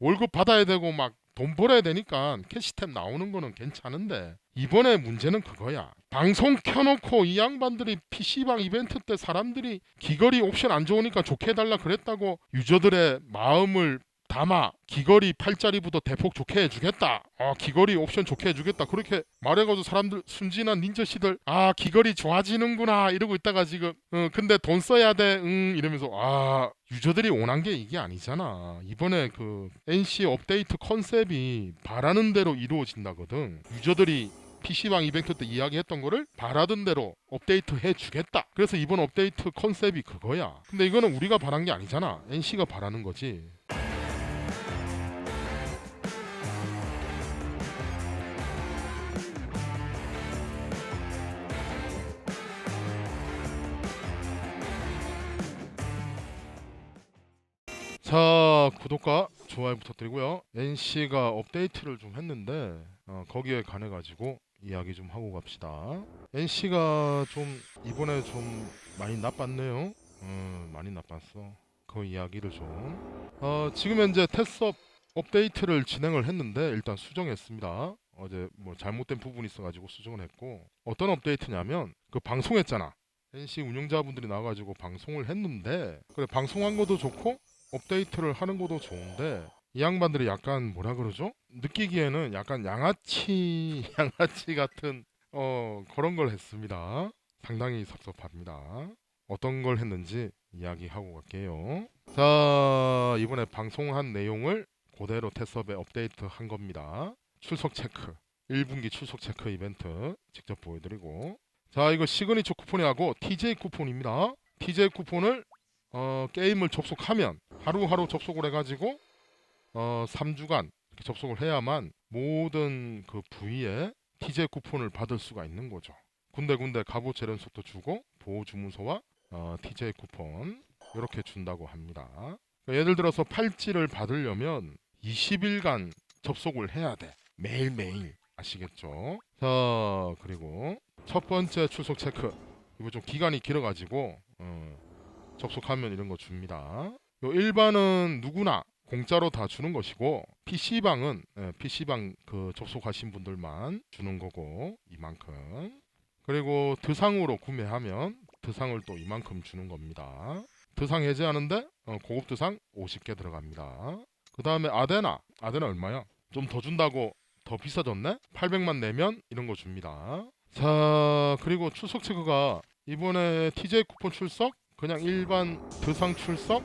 월급 받아야 되고 막 돈 벌어야 되니까 캐시템 나오는 거는 괜찮은데 이번에 문제는 그거야. 방송 켜놓고 이 양반들이 PC방 이벤트 때 사람들이 귀걸이 옵션 안 좋으니까 좋게 해달라 그랬다고 유저들의 마음을 담아 귀걸이 팔자리부터 대폭 좋게 해주겠다. 아 귀걸이 옵션 좋게 해주겠다. 그렇게 말해가지고 사람들 순진한 닌자씨들 아 귀걸이 좋아지는구나 이러고 있다가 지금 어, 근데 돈 써야 돼. 응 이러면서 아 유저들이 원한 게 이게 아니잖아. 이번에 그 NC 업데이트 컨셉이 바라는 대로 이루어진다거든. 유저들이 PC방 이벤트 때 이야기했던 거를 바라던 대로 업데이트 해주겠다. 그래서 이번 업데이트 컨셉이 그거야. 근데 이거는 우리가 바란 게 아니잖아. NC가 바라는 거지. 구독과 좋아요 부탁드리고요. NC가 업데이트를 좀 했는데 어, 거기에 관해 가지고 이야기 좀 하고 갑시다. NC가 좀 이번에 좀 많이 나빴네요. 음, 많이 나빴어. 그 이야기를 좀. 어, 지금 현재 테스업 업데이트를 진행을 했는데 일단 수정했습니다. 어제 뭐 잘못된 부분이 있어가지고 수정을 했고 어떤 업데이트냐면 그 방송했잖아. NC 운영자분들이 나와가지고 방송을 했는데 그래 방송한 것도 좋고 업데이트를 하는 것도 좋은데 이 양반들이 약간 뭐라 그러죠? 느끼기에는 약간 양아치 양아치 같은 어 그런 걸 했습니다. 상당히 섭섭합니다. 어떤 걸 했는지 이야기하고 갈게요. 자 이번에 방송한 내용을 그대로 테스업에 업데이트 한 겁니다. 출석 체크 1분기 출석 체크 이벤트 직접 보여드리고 자 이거 시그니처 쿠폰이하고 TJ 쿠폰입니다. TJ 쿠폰을 어, 게임을 접속하면 하루하루 접속을 해가지고 어, 3주간 이렇게 접속을 해야만 모든 그 부위에 TJ 쿠폰을 받을 수가 있는 거죠. 군데군데 갑옷 재련속도 주고 보호 주문서와 어, TJ 쿠폰 이렇게 준다고 합니다. 그러니까 예를 들어서 팔찌를 받으려면 20일간 접속을 해야 돼. 매일매일 아시겠죠? 자 그리고 첫 번째 출석 체크 이거 좀 기간이 길어가지고 어, 접속하면 이런 거 줍니다. 요 일반은 누구나 공짜로 다 주는 것이고 PC방은 예, PC방 그 접속하신 분들만 주는 거고 이만큼 그리고 드상으로 구매하면 드상을 또 이만큼 주는 겁니다. 드상 해제하는데 어, 고급 드상 50개 들어갑니다. 그 다음에 아데나 아데나 얼마야? 좀 더 준다고 더 비싸졌네? 800만 내면 이런 거 줍니다. 자 그리고 출석 체크가 이번에 TJ 쿠폰 출석 그냥 일반 드상 출석?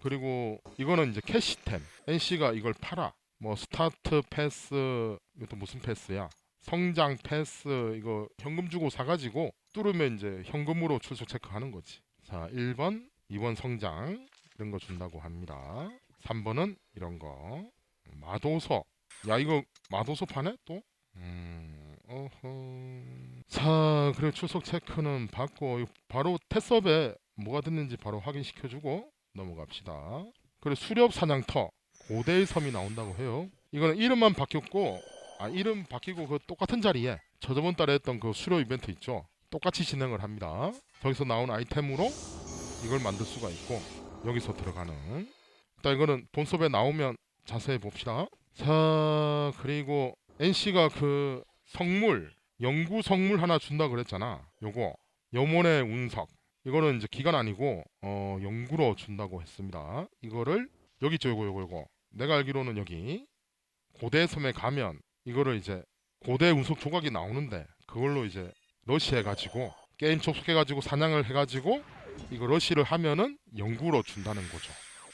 그리고 이거는 이제 캐시템. NC가 이걸 팔아. 뭐 스타트 패스 이것도 무슨 패스야? 성장 패스 이거 현금 주고 사가지고 뚫으면 이제 현금으로 출석 체크하는 거지. 자 1번 2번 성장 이런 거 준다고 합니다. 3번은 이런 거. 마도서. 야 이거 마도서 파네 또? 음 어허. 자 그리고 출석 체크는 받고 바로 테스업에 뭐가 됐는지 바로 확인시켜주고 넘어갑시다. 그리고 수렵 사냥터 고대의 섬이 나온다고 해요. 이거는 이름만 바뀌었고 아 이름 바뀌고 그 똑같은 자리에 저저번 달에 했던 그 수렵 이벤트 있죠. 똑같이 진행을 합니다. 저기서 나온 아이템으로 이걸 만들 수가 있고 여기서 들어가는 일단 이거는 본섭에 나오면 자세히 봅시다. 자 그리고 NC가 그 성물 영구 성물 하나 준다 그랬잖아. 요거 염원의 운석 이거는 이제 기간 아니고 어 영구로 준다고 했습니다. 이거를 여기 있죠? 요거 요거 요거. 내가 알기로는 여기 고대 섬에 가면 이거를 이제 고대 운석 조각이 나오는데 그걸로 이제 러시 해 가지고 게임 접속해 가지고 사냥을 해 가지고 이거 러시를 하면은 영구로 준다는 거죠.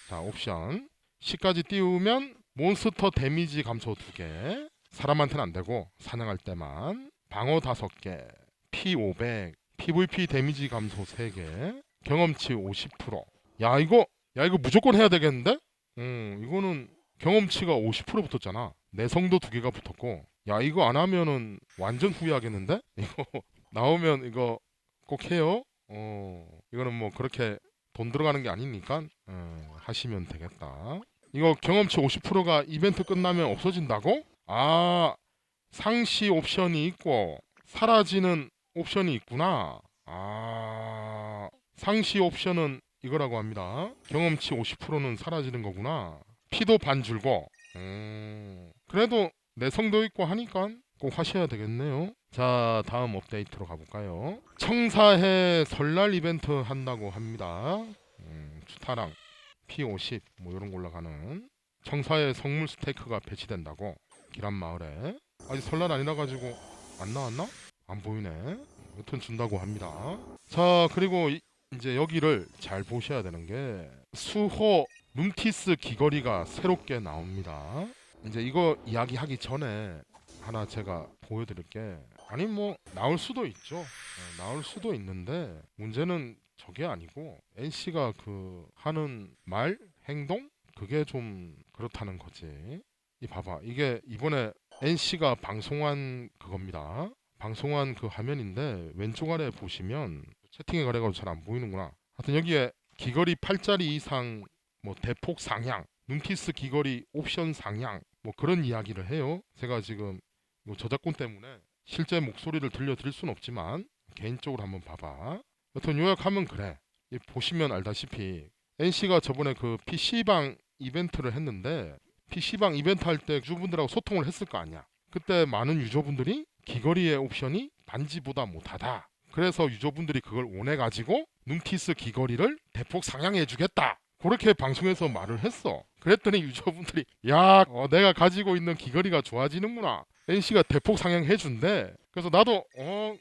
자 옵션. 10까지 띄우면 몬스터 데미지 감소 2개. 사람한테는 안 되고 사냥할 때만. 방어 5개. 피500 PVP 데미지 감소 3개, 경험치 50%. 야 이거 야 이거 무조건 해야 되겠는데? 음 이거는 경험치가 50% 붙었잖아. 내성도 두 개가 붙었고, 야 이거 안 하면은 완전 후회하겠는데? 이거 나오면 이거 꼭 해요. 어 이거는 뭐 그렇게 돈 들어가는 게 아니니까 어, 하시면 되겠다. 이거 경험치 50%가 이벤트 끝나면 없어진다고? 아 상시 옵션이 있고 사라지는 옵션이 있구나. 아, 상시 옵션은 이거라고 합니다. 경험치 50%는 사라지는 거구나. 피도 반 줄고 음, 그래도 내성도 있고 하니까 꼭 하셔야 되겠네요. 자, 다음 업데이트로 가볼까요? 청사회 설날 이벤트 한다고 합니다. 음, 추타랑 P50 뭐 이런 거 올라가는 청사회 성물 스테이크가 배치된다고 기란 마을에 아직 설날 아니라 가지고 안 나왔나? 안 보이네. 여튼 준다고 합니다. 자, 그리고 이, 이제 여기를 잘 보셔야 되는 게 수호 룸티스 귀걸이가 새롭게 나옵니다. 이제 이거 이야기하기 전에 하나 제가 보여드릴 게 아니 뭐 나올 수도 있죠. 어, 나올 수도 있는데 문제는 저게 아니고 NC가 그 하는 말 행동 그게 좀 그렇다는 거지. 이 봐봐 이게 이번에 NC가 방송한 그겁니다. 방송한 그 화면인데 왼쪽 아래 보시면 채팅에 가려가지고 잘 안 보이는구나. 하여튼 여기에 귀걸이 8짜리 이상 뭐 대폭 상향, 눈키스 귀걸이 옵션 상향 뭐 그런 이야기를 해요. 제가 지금 뭐 저작권 때문에 실제 목소리를 들려드릴 수는 없지만 개인적으로 한번 봐봐. 여튼 요약하면 그래. 이 보시면 알다시피 NC가 저번에 그 PC방 이벤트를 했는데 PC방 이벤트 할 때 유저분들하고 소통을 했을 거 아니야. 그때 많은 유저분들이 귀걸이의 옵션이 반지보다 못하다. 그래서 유저분들이 그걸 원해가지고 눈티스 귀걸이를 대폭 상향해주겠다. 그렇게 방송에서 말을 했어. 그랬더니 유저분들이 야, 어, 내가 가지고 있는 귀걸이가 좋아지는구나. NC가 대폭 상향해준대. 그래서 나도 어,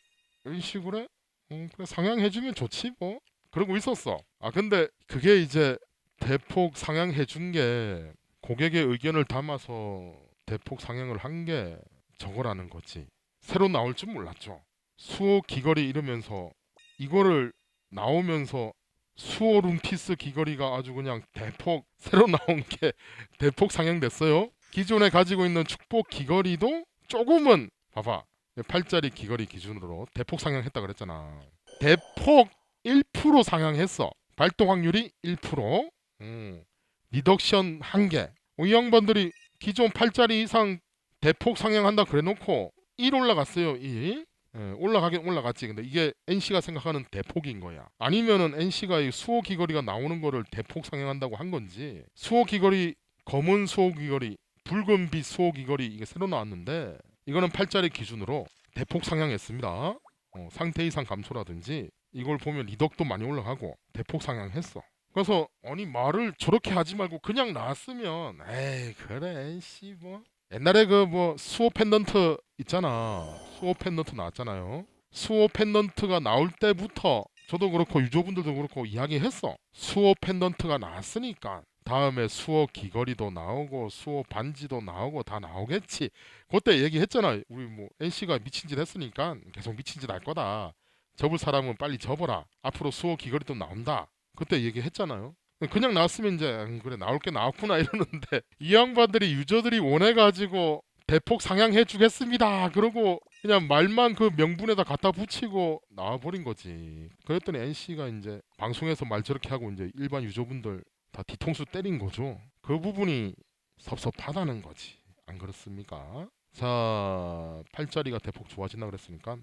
NC 그래? 어, 그래 상향해주면 좋지 뭐. 그러고 있었어. 아 근데 그게 이제 대폭 상향해준 게 고객의 의견을 담아서 대폭 상향을 한 게 저거라는 거지. 새로 나올 줄 몰랐죠. 수호 귀걸이 이러면서 이거를 나오면서 수호 룸피스 귀걸이가 아주 그냥 대폭 새로 나온 게 대폭 상향됐어요. 기존에 가지고 있는 축복 귀걸이도 조금은 봐봐. 8짜리 귀걸이 기준으로 대폭 상향했다 그랬잖아. 대폭 1% 상향했어. 발동 확률이 1%. 음. 리덕션 한 개. 어, 이 양반들이 기존 8짜리 이상 대폭 상향한다 그래놓고 1 올라갔어요. 1. 예, 올라가긴 올라갔지. 근데 이게 NC가 생각하는 대폭인 거야. 아니면은 NC가 이 수호 귀걸이가 나오는 거를 대폭 상향한다고 한 건지 수호 귀걸이 검은 수호 귀걸이 붉은 빛 수호 귀걸이 이게 새로 나왔는데 이거는 8짜리 기준으로 대폭 상향했습니다. 어, 상태 이상 감소라든지 이걸 보면 리덕도 많이 올라가고 대폭 상향했어. 그래서 아니 말을 저렇게 하지 말고 그냥 나왔으면 에이 그래 씨뭐 옛날에 그 뭐 수호 펜던트 있잖아. 수호 펜던트 나왔잖아요. 수호 펜던트가 나올 때부터 저도 그렇고 유저분들도 그렇고 이야기했어. 수호 펜던트가 나왔으니까 다음에 수호 귀걸이도 나오고 수호 반지도 나오고 다 나오겠지. 그때 얘기했잖아. 우리 뭐 NC가 미친 짓 했으니까 계속 미친 짓 할 거다. 접을 사람은 빨리 접어라. 앞으로 수호 귀걸이도 나온다. 그때 얘기했잖아요. 그냥 나왔으면 이제 음, 그래 나올 게 나왔구나 이러는데 이 양반들이 유저들이 원해가지고 대폭 상향해 주겠습니다. 그러고 그냥 말만 그 명분에다 갖다 붙이고 나와버린 거지. 그랬더니 NC가 이제 방송에서 말 저렇게 하고 이제 일반 유저분들 다 뒤통수 때린 거죠. 그 부분이 섭섭하다는 거지. 안 그렇습니까? 자, 팔자리가 대폭 좋아진다 그랬으니까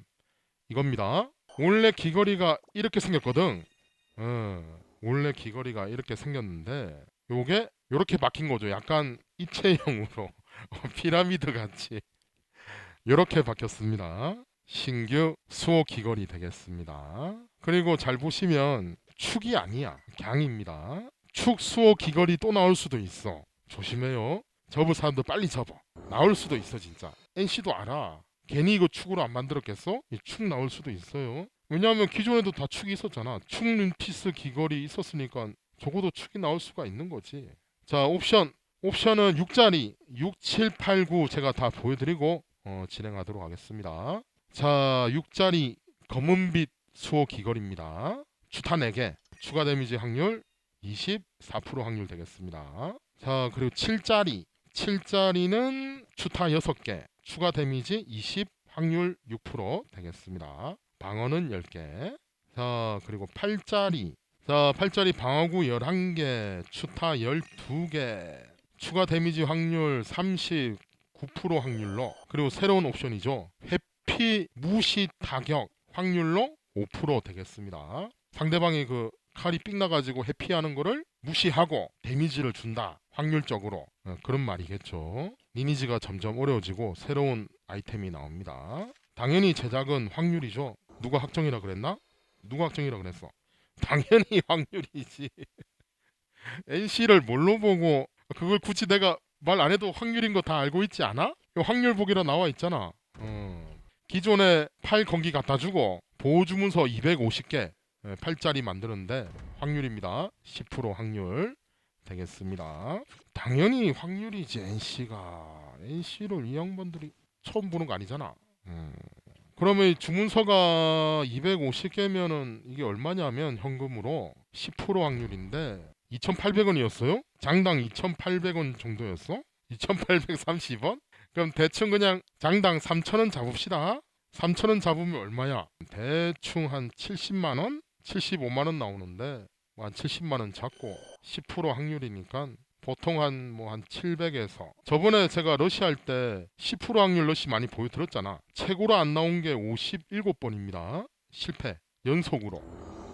이겁니다. 원래 귀걸이가 이렇게 생겼거든. 어, 원래 귀걸이가 이렇게 생겼는데 요게 요렇게 바뀐 거죠. 약간 입체형으로 어, 피라미드 같이 요렇게 바뀌었습니다. 신규 수호 귀걸이 되겠습니다. 그리고 잘 보시면 축이 아니야. 강입니다. 축 수호 귀걸이 또 나올 수도 있어. 조심해요. 접을 사람도 빨리 접어. 나올 수도 있어 진짜. NC도 알아. 괜히 이거 축으로 안 만들었겠어? 이 축 나올 수도 있어요. 왜냐하면 기존에도 다 축이 있었잖아. 축 륜피스 귀걸이 있었으니까 적어도 축이 나올 수가 있는 거지. 자 옵션 옵션은 6자리 6, 7, 8, 9 제가 다 보여드리고 어, 진행하도록 하겠습니다. 자 6자리 검은빛 수호 귀걸입니다. 추타 4개 추가 데미지 확률 24% 확률 되겠습니다. 자 그리고 7자리 7자리는 추타 6개 추가 데미지 20 확률 6% 되겠습니다. 방어는 10개. 자, 그리고 8짜리. 자, 8짜리 방어구 11개, 추타 12개. 추가 데미지 확률 39% 확률로. 그리고 새로운 옵션이죠. 회피 무시 타격 확률로 5% 되겠습니다. 상대방이 그 칼이 삑 나가지고 회피하는 거를 무시하고 데미지를 준다. 확률적으로 어, 그런 말이겠죠. 리니지가 점점 어려워지고 새로운 아이템이 나옵니다. 당연히 제작은 확률이죠. 누가 확정이라 그랬나? 누가 확정이라 그랬어? 당연히 확률이지. NC를 뭘로 보고 그걸 굳이 내가 말 안 해도 확률인 거 다 알고 있지 않아? 이거 확률 보기라 나와 있잖아. 어. 기존에 팔 건기 갖다 주고 보호 주문서 250개 예, 팔짜리 만드는데 확률입니다. 10% 확률 되겠습니다. 당연히 확률이지 NC가 NC를 이 양반들이 처음 보는 거 아니잖아. 음. 그러면 이 주문서가 250개면은 이게 얼마냐면 현금으로 10% 확률인데 2,800원이었어요? 장당 2,800원 정도였어? 2,830원? 그럼 대충 그냥 장당 3,000원 잡읍시다. 3,000원 잡으면 얼마야? 대충 한 70만 원? 75만 원 나오는데 뭐한 70만 원 잡고 10% 확률이니까 보통 한 뭐 한 700에서 저번에 제가 러시 할 때 10% 확률 러시 많이 보여드렸잖아. 최고로 안 나온 게 57번입니다. 실패 연속으로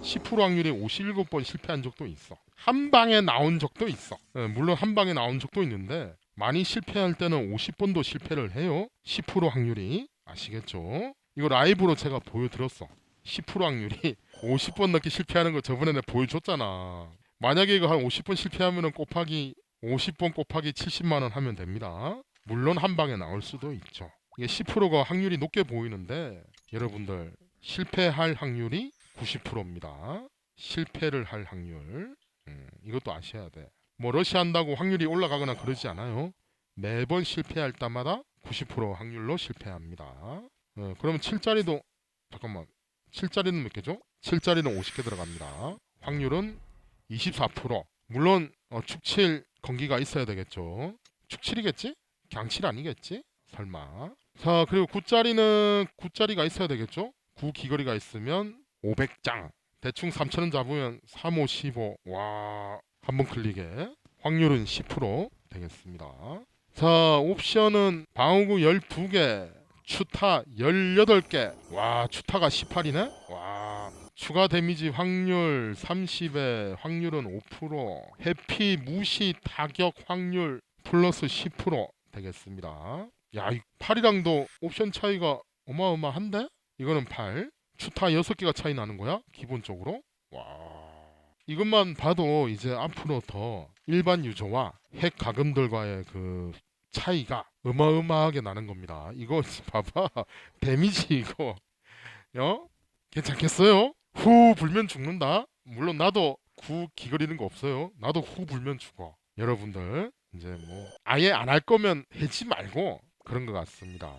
10% 확률이 57번 실패한 적도 있어. 한 방에 나온 적도 있어. 예, 물론 한 방에 나온 적도 있는데 많이 실패할 때는 50번도 실패를 해요. 10% 확률이 아시겠죠? 이거 라이브로 제가 보여드렸어. 10% 확률이 50번 넘게 실패하는 거 저번에 내가 보여줬잖아. 만약에 이거 한 50번 실패하면 은 곱하기 50번 곱하기 70만 원 하면 됩니다. 물론 한 방에 나올 수도 있죠. 이게 10%가 확률이 높게 보이는데 여러분들 실패할 확률이 90%입니다. 실패를 할 확률 음, 이것도 아셔야 돼. 뭐 러시 한다고 확률이 올라가거나 그러지 않아요. 매번 실패할 때마다 90% 확률로 실패합니다. 어, 그러면 7자리도 잠깐만 7자리는 몇 개죠? 7자리는 50개 들어갑니다. 확률은 24%. 물론 어, 축칠 건기가 있어야 되겠죠. 축칠이겠지? 강칠 아니겠지? 설마. 자 그리고 9자리는 9자리가 있어야 되겠죠? 9 귀걸이가 있으면 500장. 대충 3천원 잡으면 3, 5, 15. 와, 한 번 클릭에 확률은 10% 되겠습니다. 자, 옵션은 방어구 12개, 추타 18개. 와, 추타가 18이네? 와. 추가 데미지 확률 30에 확률은 5%. 해피 무시 타격 확률 플러스 10% 되겠습니다. 야, 이 8이랑도 옵션 차이가 어마어마한데? 이거는 8. 추타 6개가 차이 나는 거야? 기본적으로? 와. 이것만 봐도 이제 앞으로 더 일반 유저와 핵 가금들과의 그 차이가 어마어마하게 나는 겁니다. 이거 봐봐. 데미지 이거. 어? 괜찮겠어요? 후 불면 죽는다. 물론 나도 구 기거리는 거 없어요. 나도 후 불면 죽어. 여러분들 이제 뭐 아예 안 할 거면 해지 말고 그런 것 같습니다.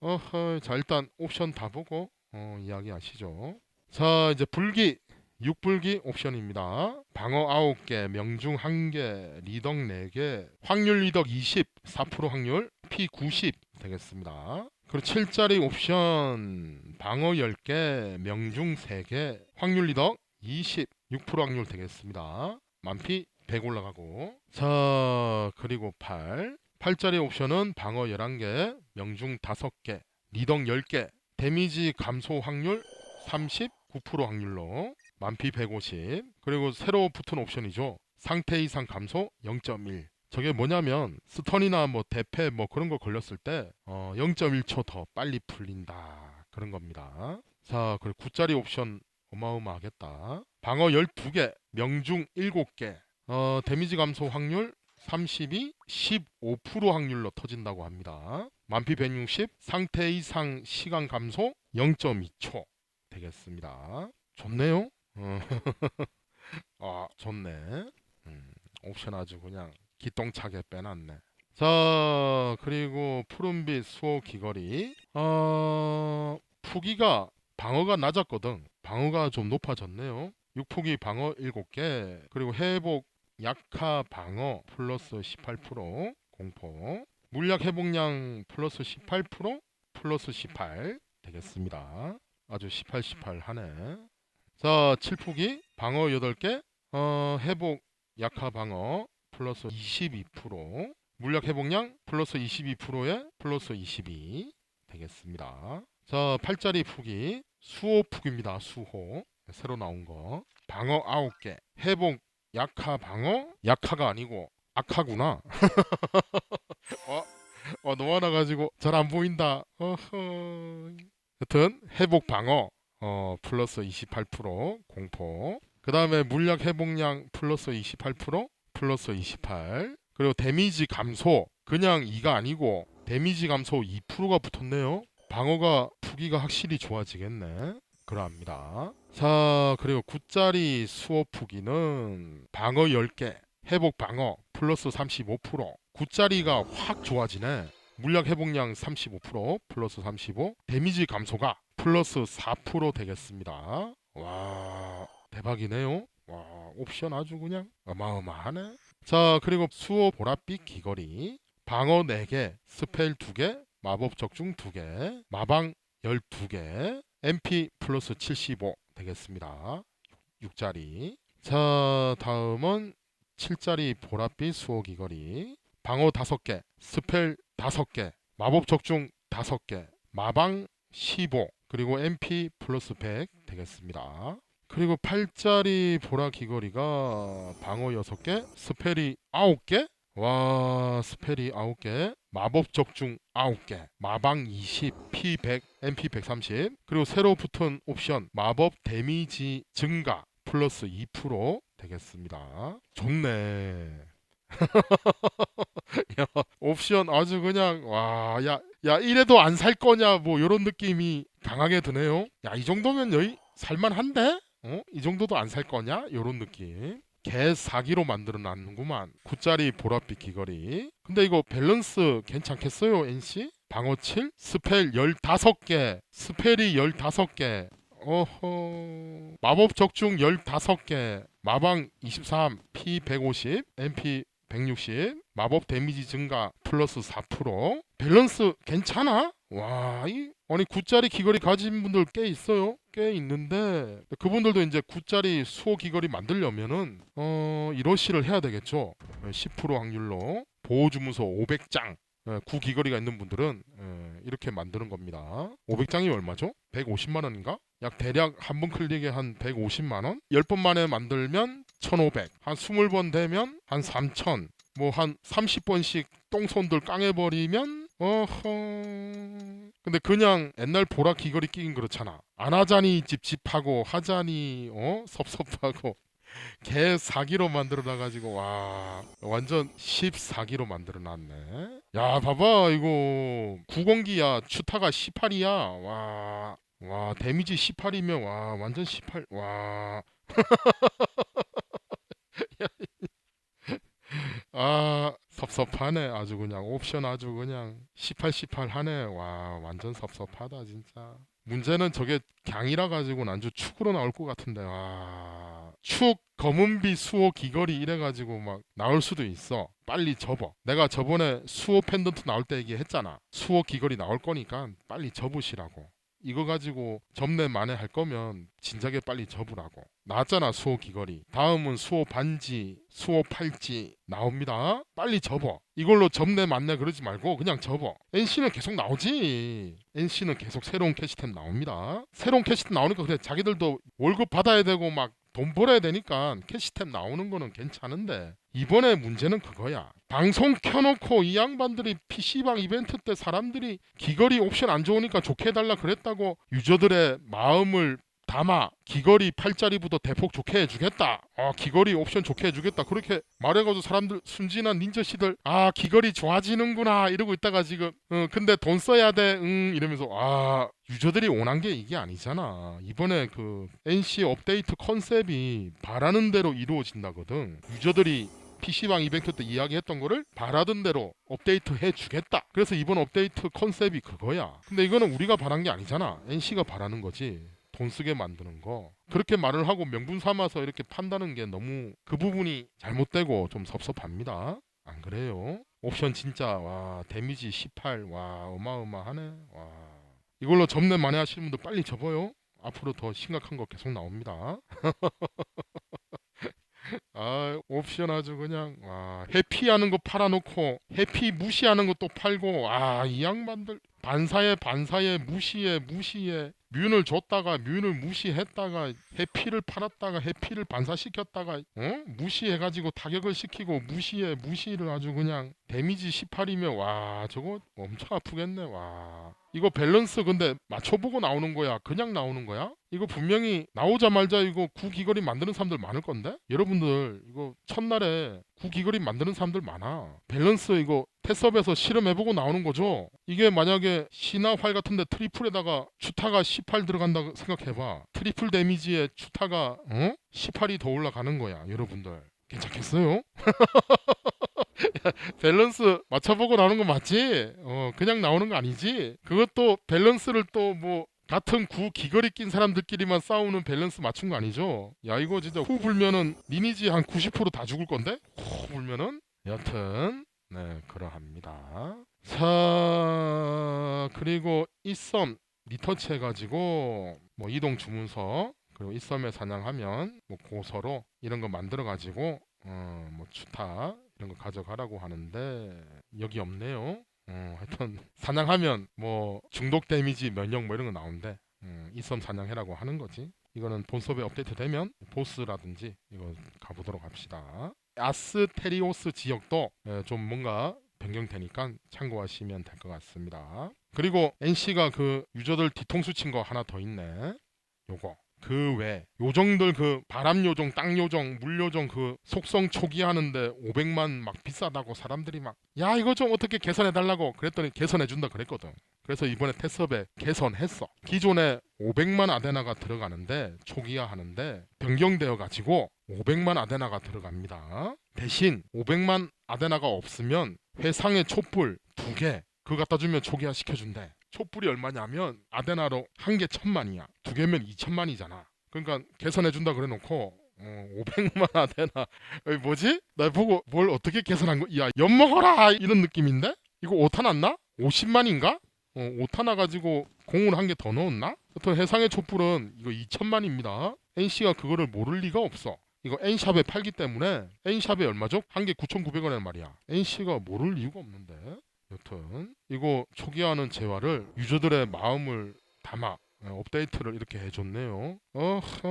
어허, 자 일단 옵션 다 보고 어, 이야기하시죠. 자 이제 불기 육불기 옵션입니다. 방어 9개, 명중 1개, 리덕 4개, 확률 리덕 20, 4% 확률, P 90 되겠습니다. 그리고 7자리 옵션 방어 10개, 명중 3개, 확률 리덕 20, 6% 확률 되겠습니다. 만피 100 올라가고 자 그리고 8 8자리 옵션은 방어 11개, 명중 5개, 리덕 10개, 데미지 감소 확률 39% 확률로 만피 150 그리고 새로 붙은 옵션이죠. 상태 이상 감소 0.1 저게 뭐냐면 스턴이나 뭐 대패 뭐 그런 거 걸렸을 때 어, 0.1초 더 빨리 풀린다 그런 겁니다. 자 그리고 9자리 옵션 어마어마하겠다. 방어 12개, 명중 7개, 어, 데미지 감소 확률 32, 15% 확률로 터진다고 합니다. 만피 160, 상태 이상 시간 감소 0.2초 되겠습니다. 좋네요. 어, 아, 좋네. 음, 옵션 아주 그냥 기똥차게 빼놨네. 자, 그리고 푸른빛 수호 귀걸이. 어, 푸기가 방어가 낮았거든. 방어가 좀 높아졌네요. 육폭이 방어 7개, 그리고 회복 약화 방어 플러스 18% 공포, 물약 회복량 플러스 18% 플러스 18 되겠습니다. 아주 18, 18 하네. 자, 7폭이 방어 8개, 어, 회복 약화 방어 플러스 22%, 물약 회복량 플러스 22%에 플러스 22 되겠습니다. 자, 8자리 푸기 수호 푸기입니다. 수호 새로 나온 거 방어 9개 회복 약화 방어 약화가 아니고 악하구나. 어, 어 너하나 가지고 잘 안 보인다. 어허. 여튼 회복 방어 어 플러스 28% 공포. 그 다음에 물약 회복량 플러스 28% 플러스 28. 그리고 데미지 감소 그냥 2가 아니고 데미지 감소 2%가 붙었네요. 방어가 푸기가 확실히 좋아지겠네. 그러합니다. 자, 그리고 9짜리 수호 푸기는 방어 10개, 회복 방어 플러스 35%. 9짜리가 확 좋아지네. 물약 회복량 35% 플러스 35. 데미지 감소가 플러스 4% 되겠습니다. 와, 대박이네요. 와, 옵션 아주 그냥 어마어마하네. 자, 그리고 수호 보랏빛 귀걸이 방어 4개, 스펠 2개, 마법 적중 2개, 마방 12개, MP 플러스 75 되겠습니다. 6짜리. 자, 다음은 7짜리 보랏빛 수호 귀걸이. 방어 5개, 스펠 5개, 마법 적중 5개, 마방 15, 그리고 MP 플러스 100 되겠습니다. 그리고 8짜리 보라 귀걸이가 방어 6개, 스펠이 9개, 와 스펠이 9개 마법 적중 9개 마방 20 P100 MP 130 그리고 새로 붙은 옵션 마법 데미지 증가 플러스 2% 되겠습니다. 좋네. 야 옵션 아주 그냥 와 야 야 이래도 안 살 거냐 뭐 요런 느낌이 강하게 드네요. 야 이 정도면 여기 살만한데 어? 이 정도도 안 살 거냐? 요런 느낌. 개 사기로 만들어 놨는구만. 9짜리 보랏빛 귀걸이. 근데 이거 밸런스 괜찮겠어요 NC? 방어 7? 스펠 15개. 스펠이 15개. 어허. 마법 적중 15개. 마방 23 P 150 MP 160 마법 데미지 증가 플러스 4% 밸런스 괜찮아? 와, 이 아니 9짜리 귀걸이 가진 분들 꽤 있어요. 꽤 있는데 그분들도 이제 9짜리 수호 귀걸이 만들려면은 어 이러시를 해야 되겠죠. 10% 확률로 보호 주문서 500장. 예, 구 귀걸이가 있는 분들은 예, 이렇게 만드는 겁니다. 500장이 얼마죠? 150만 원인가? 약 대략 한 번 클릭에 한 150만 원? 10번 만에 만들면 1,500. 한 20번 되면 한 3,000. 뭐 한 30번씩 똥손들 깡해버리면 어허. 근데 그냥 옛날 보라 귀걸이 끼긴 그렇잖아. 안 하자니 찝찝하고 하자니 어 섭섭하고 개 사기로 만들어 놔가지고 와 완전 14기로 만들어 놨네. 야 봐봐 이거 90기야 추타가 18이야 와. 와 데미지 18이면 와 완전 18 와. 아 섭섭하네. 아주 그냥 옵션 아주 그냥 18 18 하네. 와 완전 섭섭하다 진짜. 문제는 저게 강이라 가지고는 아주 축으로 나올 것 같은데 와축 검은비 수호 귀걸이 이래 가지고 막 나올 수도 있어. 빨리 접어. 내가 저번에 수호 펜던트 나올 때 얘기했잖아. 수호 귀걸이 나올 거니까 빨리 접으시라고 이거 가지고 접내 만에 할 거면 진작에 빨리 접으라고. 나왔잖아 수호 귀걸이. 다음은 수호 반지, 수호 팔찌 나옵니다. 빨리 접어. 이걸로 접내 만내 그러지 말고 그냥 접어. NC는 계속 나오지. NC는 계속 새로운 캐시템 나옵니다. 새로운 캐시템 나오니까 그래 자기들도 월급 받아야 되고 막 돈 벌어야 되니까 캐시템 나오는 거는 괜찮은데 이번에 문제는 그거야. 방송 켜놓고 이 양반들이 PC방 이벤트 때 사람들이 귀걸이 옵션 안 좋으니까 좋게 해달라 그랬다고 유저들의 마음을 담아 귀걸이 팔자리부터 대폭 좋게 해주겠다. 아 귀걸이 옵션 좋게 해주겠다. 그렇게 말해가지고 사람들 순진한 닌저씨들 아 귀걸이 좋아지는구나 이러고 있다가 지금 어, 근데 돈 써야 돼. 응 이러면서 아 유저들이 원한 게 이게 아니잖아. 이번에 그 NC 업데이트 컨셉이 바라는 대로 이루어진다거든. 유저들이 PC방 이벤트 때 이야기했던 거를 바라던 대로 업데이트 해주겠다. 그래서 이번 업데이트 컨셉이 그거야. 근데 이거는 우리가 바란 게 아니잖아. NC가 바라는 거지. 돈 쓰게 만드는 거. 그렇게 말을 하고 명분 삼아서 이렇게 판다는 게 너무 그 부분이 잘못되고 좀 섭섭합니다. 안 그래요? 옵션 진짜 와 데미지 18 와 어마어마하네 와 이걸로 접내 만회 하시는 분들 빨리 접어요 앞으로 더 심각한 거 계속 나옵니다 아 옵션 아주 그냥 와 해피하는 거 팔아놓고 해피 무시하는 거또 팔고 아 이 양반들 반사에 반사에 무시에 무시에 뮤을 줬다가 뮤을 무시했다가 해피를 팔았다가 해피를 반사시켰다가 어? 무시해가지고 타격을 시키고 무시해 무시를 아주 그냥 데미지 18이면 와 저거 엄청 아프겠네 와 이거 밸런스 근데 맞춰보고 나오는 거야? 그냥 나오는 거야? 이거 분명히 나오자마자 이거 구기거리 만드는 사람들 많을 건데? 여러분들 이거 첫날에 구기거리 만드는 사람들 많아. 밸런스 이거 테스업에서 실험해보고 나오는 거죠? 이게 만약에 신화 활 같은데 트리플에다가 추타가 18 들어간다 생각해봐. 트리플 데미지에 추타가 어? 18이 더 올라가는 거야 여러분들. 괜찮겠어요? 밸런스 맞춰보고 나오는 거 맞지? 어 그냥 나오는 거 아니지? 그것도 밸런스를 또뭐 같은 구 기거리 낀 사람들끼리만 싸우는 밸런스 맞춘 거 아니죠? 야 이거 진짜 후 불면은 리니지 한 90%다 죽을 건데? 후 불면은 여튼 네 그러합니다. 자 그리고 이썸 리터치 해가지고 뭐 이동 주문서 그리고 이썸에 사냥하면 뭐 고서로 이런 거 만들어 가지고 어뭐 추타 이런 거 가져가라고 하는데 여기 없네요. 어, 하여튼 사냥하면 뭐 중독 데미지 면역 뭐 이런 거 나온대. 음, 이썸 사냥해라고 하는 거지. 이거는 본섭에 업데이트 되면 보스라든지 이거 가보도록 합시다. 아스테리오스 지역도 예, 좀 뭔가 변경되니까 참고하시면 될 것 같습니다. 그리고 NC가 그 유저들 뒤통수 친 거 하나 더 있네. 요거. 그 외 요정들 그 바람 요정, 땅 요정, 물 요정 그 속성 초기 하는데 500만 막 비싸다고 사람들이 막 야 이거 좀 어떻게 개선해 달라고 그랬더니 개선해 준다 그랬거든. 그래서 이번에 테스업에 개선했어. 기존에 500만 아데나가 들어가는데 초기화 하는데 변경되어 가지고 500만 아데나가 들어갑니다. 대신 500만 아데나가 없으면 회상의 촛불 두 개 그거 갖다 주면 초기화 시켜준대. 촛불이 얼마냐면 아데나로 한 개 천만이야. 두 개면 2천만이잖아. 그러니까 개선해 준다 그래 놓고 어, 500만 아데나 어이, 뭐지? 나 보고 뭘 어떻게 개선한 거? 야, 엿 먹어라 이런 느낌인데? 이거 오타 났나? 50만인가? 어, 오타 나가지고 공을 한 개 더 넣었나? 여튼 해상의 촛불은 이거 2천만입니다. NC가 그거를 모를 리가 없어. 이거 N샵에 팔기 때문에 N샵에 얼마죠? 한 개 9,900원이란 말이야. NC가 모를 이유가 없는데. 여튼 이거 초기화하는 재화를 유저들의 마음을 담아 어, 업데이트를 이렇게 해줬네요. 어허.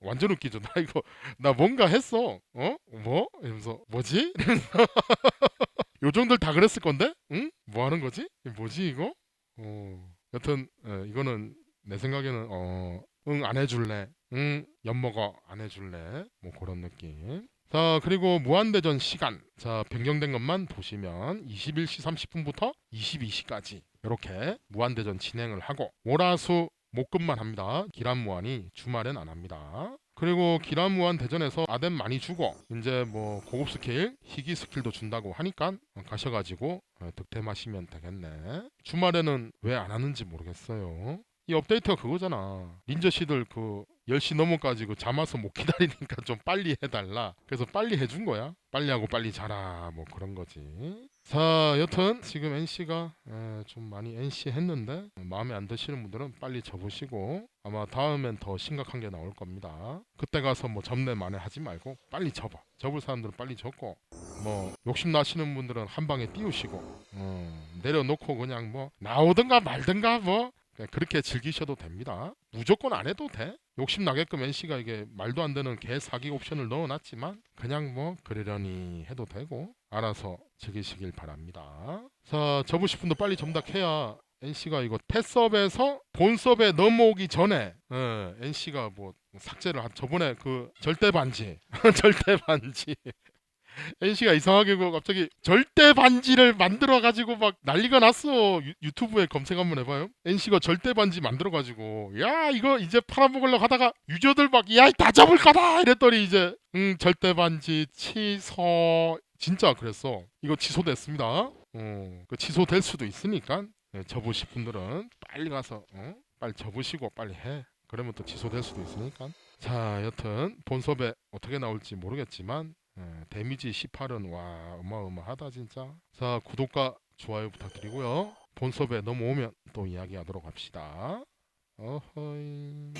완전 웃기죠. 나 이거 나 뭔가 했어. 어? 뭐? 이러면서 뭐지? 이러면서 요정들 다 그랬을 건데? 응? 뭐 하는 거지? 뭐지 이거? 어. 여튼 예, 이거는 내 생각에는 어, 응 안 해줄래. 응, 엿 먹어 안 해줄래. 뭐 그런 느낌. 자 그리고 무한대전 시간. 자 변경된 것만 보시면 21시 30분부터 22시까지 이렇게 무한대전 진행을 하고 월화수 목금만 합니다. 기란 무한이 주말엔 안 합니다. 그리고 기란 무한 대전에서 아덴 많이 주고 이제 뭐 고급 스킬 희귀 스킬도 준다고 하니까 가셔가지고 어, 득템하시면 되겠네. 주말에는 왜 안 하는지 모르겠어요. 이 업데이트가 그거잖아. 닌저씨들 그 10시 넘어까지 그 잠와서 못 기다리니까 좀 빨리 해달라. 그래서 빨리 해준 거야. 빨리 하고 빨리 자라. 뭐 그런 거지. 자, 여튼 지금 NC가 좀 많이 NC 했는데 마음에 안 드시는 분들은 빨리 접으시고 아마 다음엔 더 심각한 게 나올 겁니다. 그때 가서 뭐 접내 만에 하지 말고 빨리 접어. 접을 사람들은 빨리 접고 뭐 욕심 나시는 분들은 한 방에 띄우시고 어, 내려놓고 그냥 뭐 나오든가 말든가 뭐 그냥 그렇게 즐기셔도 됩니다. 무조건 안 해도 돼. 욕심 나게끔 NC가 이게 말도 안 되는 개 사기 옵션을 넣어놨지만 그냥 뭐 그러려니 해도 되고 알아서 즐기시길 바랍니다. 자 접으실 분도 빨리 점닥해야 NC가 이거 테스업에서 본섭에 넘어오기 전에 어, NC가 뭐 삭제를 한 저번에 그 절대 반지 절대 반지 NC가 이상하게 그 갑자기 절대 반지를 만들어 가지고 막 난리가 났어. 유, 튜브에 검색 한번 해봐요. NC가 절대 반지 만들어 가지고 야 이거 이제 팔아먹으려고 하다가 유저들 막 야 다 잡을 거다! 이랬더니 이제 응 절대 반지 취소. 진짜 그랬어. 이거 취소됐습니다. 어, 그 취소될 수도 있으니까 네, 접으실 분들은 빨리 가서 어? 빨리 접으시고 빨리 해. 그러면 또 취소될 수도 있으니까. 자 여튼 본섭에 어떻게 나올지 모르겠지만 예, 데미지 18은 와 어마어마하다 진짜. 자 구독과 좋아요 부탁드리고요. 본섭에 넘어오면 또 이야기하도록 합시다. 어허이.